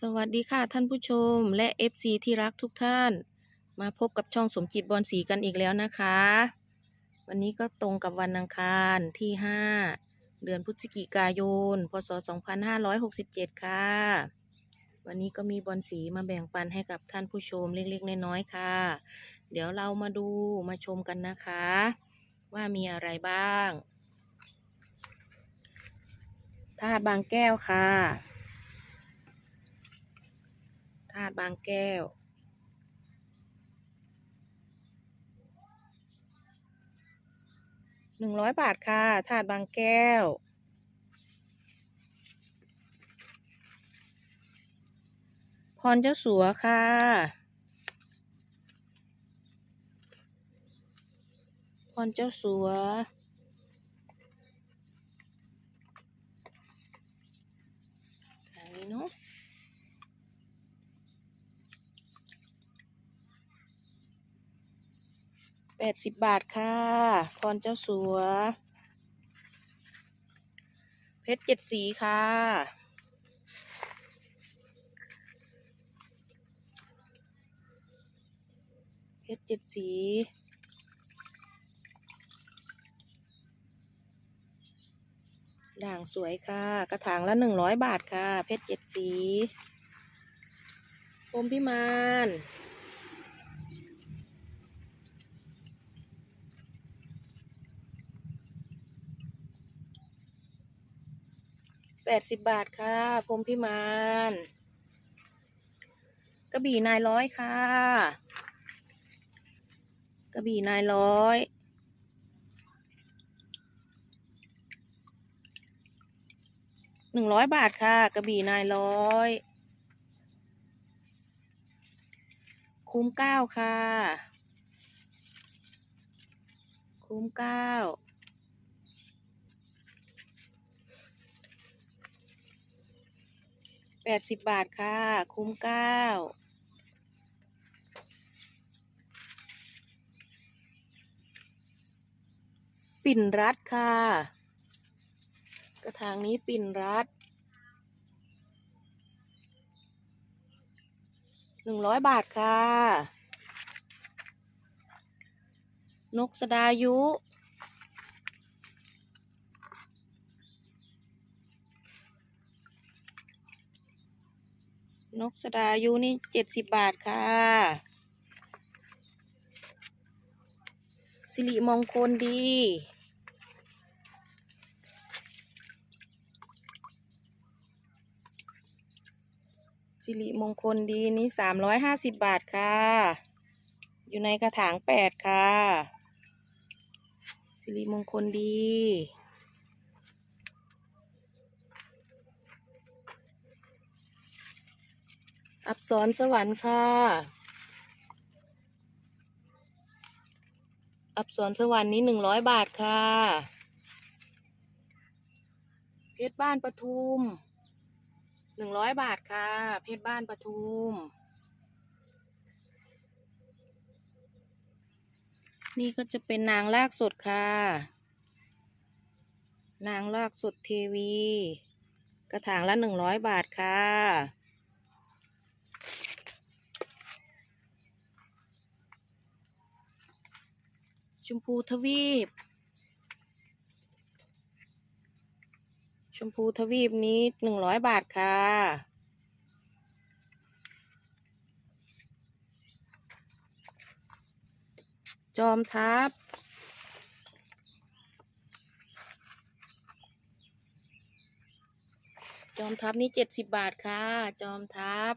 สวัสดีค่ะท่านผู้ชมและ FC ที่รักทุกท่าน มาพบกับช่องสมจิตบอลสีกันอีกแล้วนะคะ วันนี้ก็ตรงกับวันอังคารที่ 5 เดือนพฤศจิกายน พศ 2567 ค่ะ วันนี้ก็มีบอลสีมาแบ่งปันให้กับท่านผู้ชมเล็กๆน้อยๆค่ะ เดี๋ยวเรามาดูมาชมกันนะคะ ว่ามีอะไรบ้างธาตุบางแก้วค่ะ ธาตุบางแก้ว หนึ่งร้อยบาทค่ะถาดบางแก้ว พรเจ้าสัวค่ะพรเจ้าสัว ทางนี้เนาะ แป ดสิบบาทค่ะ พรเจ้าสัว เพชรเจ็ดสีค่ะ เพชรเจ็ดสีด่างสวยค่ะ กระถางละหนึ่งร้อยบาทค่ะ เพชรเจ็ดสีพรมพิมาน แปดสิบบาทค่ะพรมพิมานกระบี่นายร้อยค่ะ กระบี่นายร้อย หนึ่งร้อยบาทค่ะ กระบี่นายร้อย คุ้มเก้าค่ะ คุ้มเก้า แปดสิบบาทค่ะ คุ้มเก้าปิ่นรัดค่ะ กระถางนี้ปิ่นรัดหนึ่งร้อยบาทค่ะ นกสดายุ นกสดายุนี่เจ็ดสิบบาทค่ะ สิริมงคลดี สิริมงคลดีนี่สามร้อยห้าสิบบาทค่ะ อยู่ในกระถางแปดค่ะ สิริมงคลดี อับสรสวรรค์ค่ะ อับสรสวรรค์นี้หนึ่งร้อยบาทค่ะ เพชรบ้านปทุมหนึ่งร้อยบาทค่ะ เพชรบ้านปทุม นี่ก็จะเป็นนางลากสดค่ะ นางลากสดเทวี กระถางละหนึ่งร้อยบาทค่ะ ชมพูทวีป ชมพูทวีปนี้หนึ่งร้อยบาทค่ะ จอมทัพจอมทัพนี่เจ็ดสิบบาทค่ะ จอมทัพ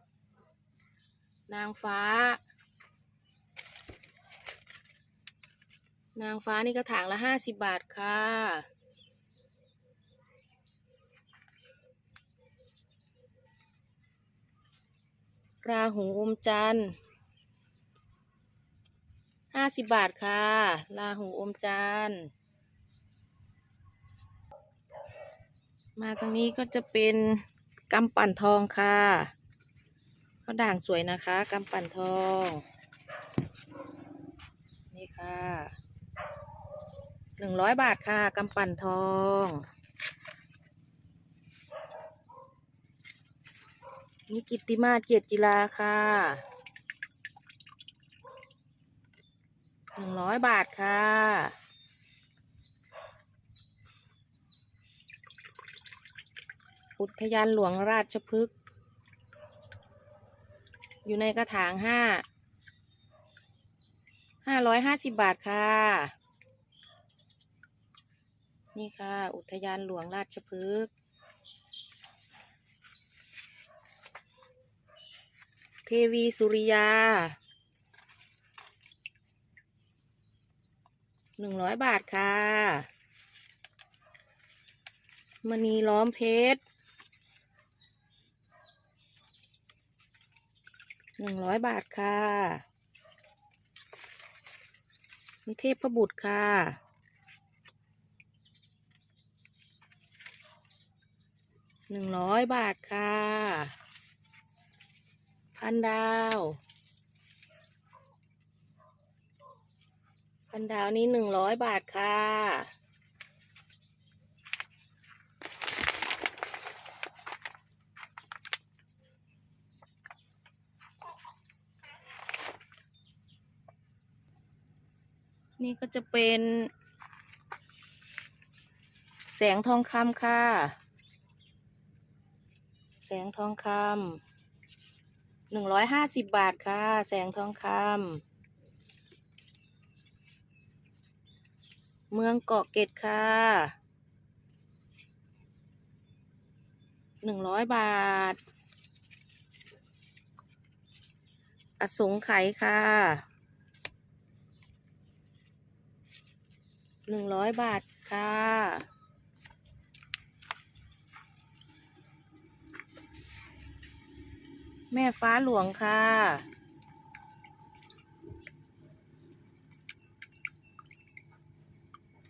นางฟ้า นางฟ้านี่กระถางละห้าสิบบาทค่ะ ราหูอมจันทร์ห้าสิบบาทค่ะ ราหูอมจันทร์มาทางนี้ก็จะเป็นกำปั่นทองค่ะ เขาด่างสวยนะคะกำปั่นทอง นี่ค่ะหนึ่งร้อยบาทค่ะกำปั่นทองนี่กิตติมาศเกียรติจิลาค่ะหนึ่งร้อยบาทค่ะอุทยานหลวงราชพฤกษ์ อยู่ในกระถางห้าห้าร้อยห้าสิบบาทค่ะ นี่ค่ะ อุทยานหลวงราชพฤกษ์เทวีสุริยาหนึ่งร้อยบาทค่ะมณีล้อมเพชร หนึ่งร้อยบาทค่ะมีเทพบุตรค่ะ หนึ่งร้อยบาทค่ะ พันดาว พันดาวนี้หนึ่งร้อยบาทค่ะ นี่ก็จะเป็น แสงทองคำค่ะ แสงทองคำหนึ่งร้อยห้าสิบบาทค่ะ แสงทองคำเมืองเกาะเกร็ดค่ะหนึ่งร้อยบาท อสงไขยค่ะ หนึ่งร้อยบาทค่ะ แม่ฟ้าหลวงค่ะ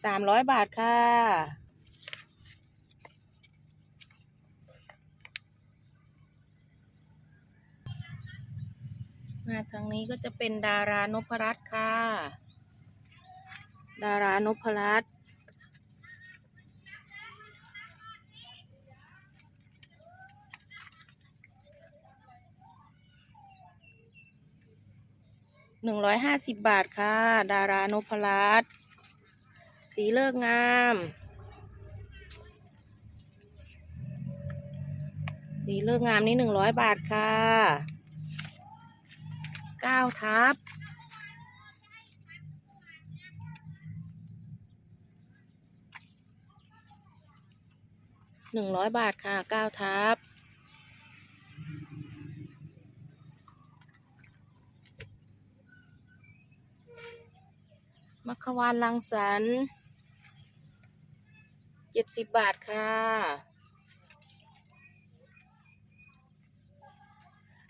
สามร้อยบาทค่ะ มาทางนี้ก็จะเป็นดารานพรัตน์ค่ะ ดารานพรัตน์หนึ่งร้อยห้าสิบบาทค่ะ ดารานพรัตน์สีเลิกงาม สีเลิกงามนี่หนึ่งร้อยบาทค่ะเก้าทับ หนึ่งร้อยบาทค่ะเก้าทับมัควานลังสรรเจ็ดสิบบาทค่ะ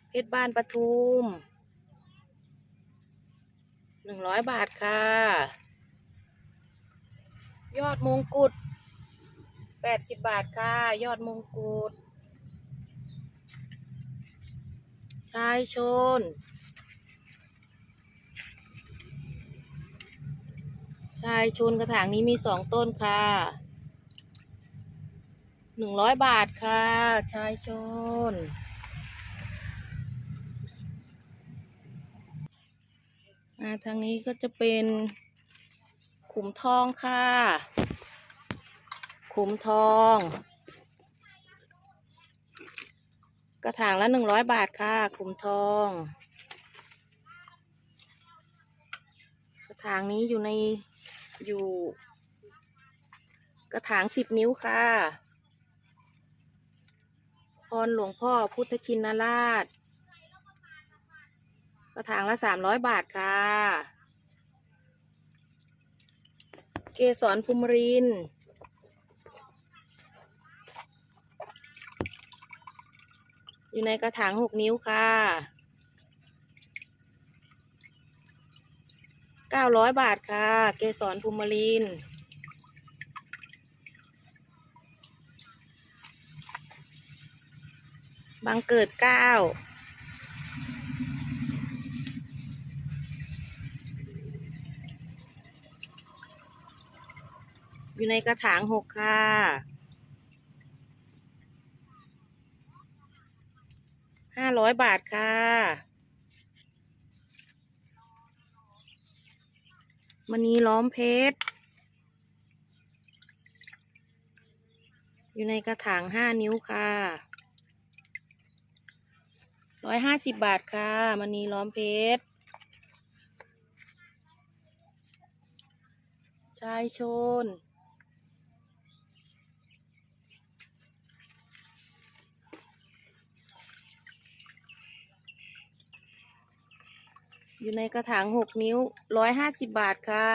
เพชรบ้านปทุมหนึ่งร้อยบาทค่ะ ยอดมงกุฎ แปดสิบบาทค่ะ ยอดมงกุฎชายชน ชายชนกระถางนี้มีสองต้นค่ะหนึ่งร้อยบาทค่ะ ชายชน มาทางนี้ก็จะเป็นขุมทองค่ะ ขุมทอง กระถางละหนึ่งร้อยบาทค่ะขุมทอง กระถางนี้อยู่ในอยู่ กระถางสิบนิ้วค่ะ พรหลวงพ่อพุทธชินราช กระถางละสามร้อยบาทค่ะเกสรภูมิรินทร์ อยู่ในกระถางหกนิ้วค่ะเก้าร้อยบาทค่ะ เกสรภูมิรินบางเกิดเก้าอยู่ในกระถางหกค่ะ ห้าร้อยบาทค่ะ มันนี้ล้อมเพชร อยู่ในกระถางห้านิ้วค่ะร้อยห้าสิบบาทค่ะ มันนี้ล้อมเพชร ชายชน อยู่ในกระถางหกนิ้วร้อยห้าสิบบาทค่ะ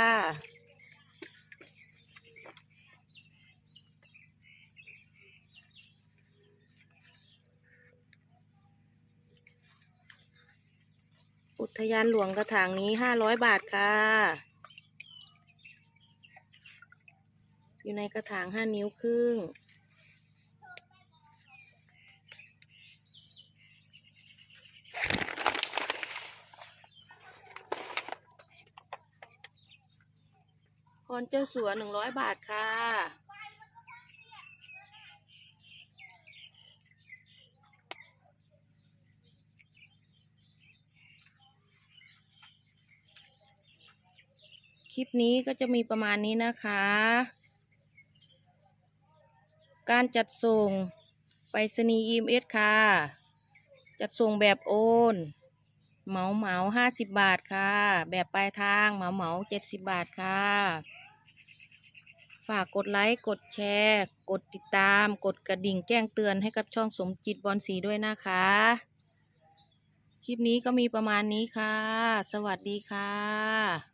อุทยานหลวงกระถางนี้ห้าร้อยบาทค่ะ อยู่ในกระถางห้านิ้วครึ่ง พ รเจ้าสัวหนึ่งร้อยบาทค่ะ คลิปนี้ก็จะมีประมาณนี้นะคะ การจัดส่งไปรษณีย์ EMS ค่ะ จัดส่งแบบโอนเหมาเหมาห้าสิบบาทค่ะ แบบปลายทางเหมาเหมาเจ็ดสิบบาทค่ะ ฝากกดไลค์ กดแชร์ กดติดตาม กดกระดิ่งแจ้งเตือนให้กับช่องสมจิตบอลสีด้วยนะคะ คลิปนี้ก็มีประมาณนี้ค่ะ สวัสดีค่ะ